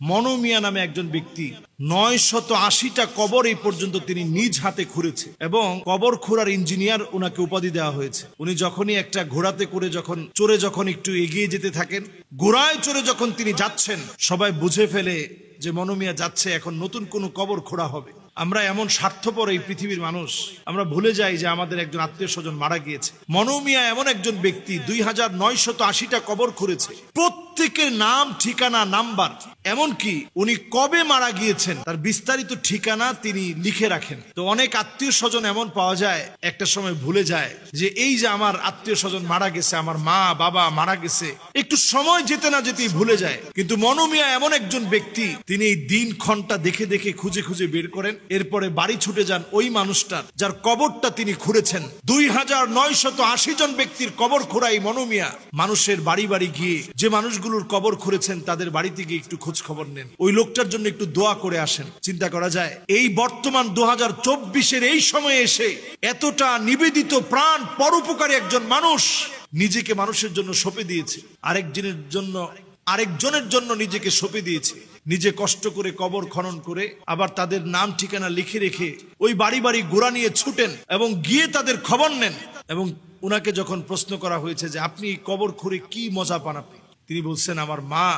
মনোমিয়া নামে একজন ব্যক্তি। নয় শত আশিটা কবর এই পর্যন্ত তিনি নিজ হাতে খুঁড়েছে এবং কবর খোঁড়ার ইঞ্জিনিয়ার ওনাকে উপাধি দেওয়া হয়েছে। উনি যখনই একটা ঘোড়াতে করে যখন, চড়ে যখন একটু এগিয়ে যেতে থাকেন ঘোড়ায় চড়ে যখন তিনি যাচ্ছেন, সবাই বুঝে ফেলে যে মনোমিয়া যাচ্ছে, এখন নতুন কোনো কবর খোঁড়া হবে। আমরা এমন স্বার্থপর এই পৃথিবীর মানুষ, আমরা ভুলে যাই যে আমাদের একজন আত্মীয় স্বজন মারা গিয়েছে। মনোমিয়া এমন একজন ব্যক্তি, দুই হাজার নয়শত আশিটা কবর খুঁড়েছে। প্রত্যেকের নাম, ঠিকানা, নাম্বার এমনকি উনি কবে মারা গিয়েছেন, তার বিস্তারিত ঠিকানা তিনি লিখে রাখেন। তো অনেক আত্মীয় স্বজন এমন পাওয়া যায়, একটা সময় ভুলে যায়, যে এই যে আমার আত্মীয় স্বজন মারা গেছে, আমার মা, বাবা মারা গেছে, একটু সময় যেতে না যেতেই ভুলে যায়। কিন্তু মনোমিয়া এমন একজন ব্যক্তি, তিনি এই দিন ক্ষণটা দেখে দেখে খুঁজে খুঁজে বের করেন, এরপরে বাড়ি ছুটে যান ওই মানুষটার, যার কবরটা তিনি খুঁড়েছেন। দুই হাজার নয়শত আশি জন ব্যক্তির কবর খোঁড়াই মনোমিয়া। মানুষের বাড়ি বাড়ি গিয়ে যে মানুষগুলোর কবর খুঁড়েছেন, তাদের বাড়িতে গিয়ে একটু খোঁজ খবর নেন। ওই লোকটার জন্য একটু দোয়া করে আসেন। চিন্তা করা যায়, এই বর্তমান দু হাজার চব্বিশের এই সময়ে এসে এতটা নিবেদিত প্রাণ পরোপকারী একজন মানুষ নিজেকে মানুষের জন্য সঁপে দিয়েছে। আরেকজনের জন্য আরেকজনের জন্য নিজেকে সঁপে দিয়েছে। নিজে কষ্ট করে কবর খনন করে আবার তাদের নাম ঠিকানা লিখে রেখে ওই বাড়ি বাড়ি গোড়া নিয়ে ছুটেন এবং গিয়ে তাদের খবর নেন। এবং ওনাকে যখন প্রশ্ন করা হয়েছে যে, আপনি কবর খুঁড়ে কি মজা পান আপনি? তিনি বলছেন, আমার মা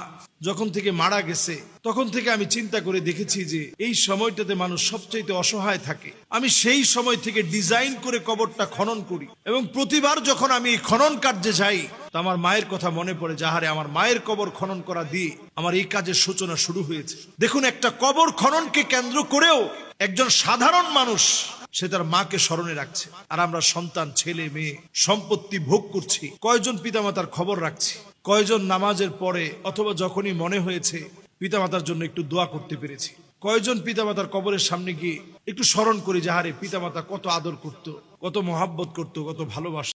যখন থেকে মারা গেছে, তখন থেকে আমি চিন্তা করে দেখেছি যে এই সময়টাতে মানুষ সবচাইতে অসহায় থাকে। আমি সেই সময় থেকে ডিজাইন করে কবরটা খনন করি এবং প্রতিবার যখন আমি খনন কার্যে যাই, তো আমার মায়ের কথা মনে পড়ে যাহারে আমার মায়ের কবর খনন করা দিয়ে আমার এই কাজের সূচনা শুরু হয়েছে। দেখুন, একটা কবর খননকে কেন্দ্র করেও একজন সাধারণ মানুষ সে তার মাকে স্মরণে রাখছে। আর আমরা সন্তান, ছেলে, মেয়ে, সম্পত্তি ভোগ করছি। কয়জন পিতামাতার খবর রাখছি? কয়জন নামাজের পরে অথবা যখনই মনে হয়েছে পিতামাতার জন্য একটু দোয়া করতে পেরেছি। কয়জন পিতামাতার কবরের সামনে গিয়ে একটু স্মরণ করি যাহারে পিতামাতা কত আদর করত, কত মহাব্বত করত, কত ভালোবাসত।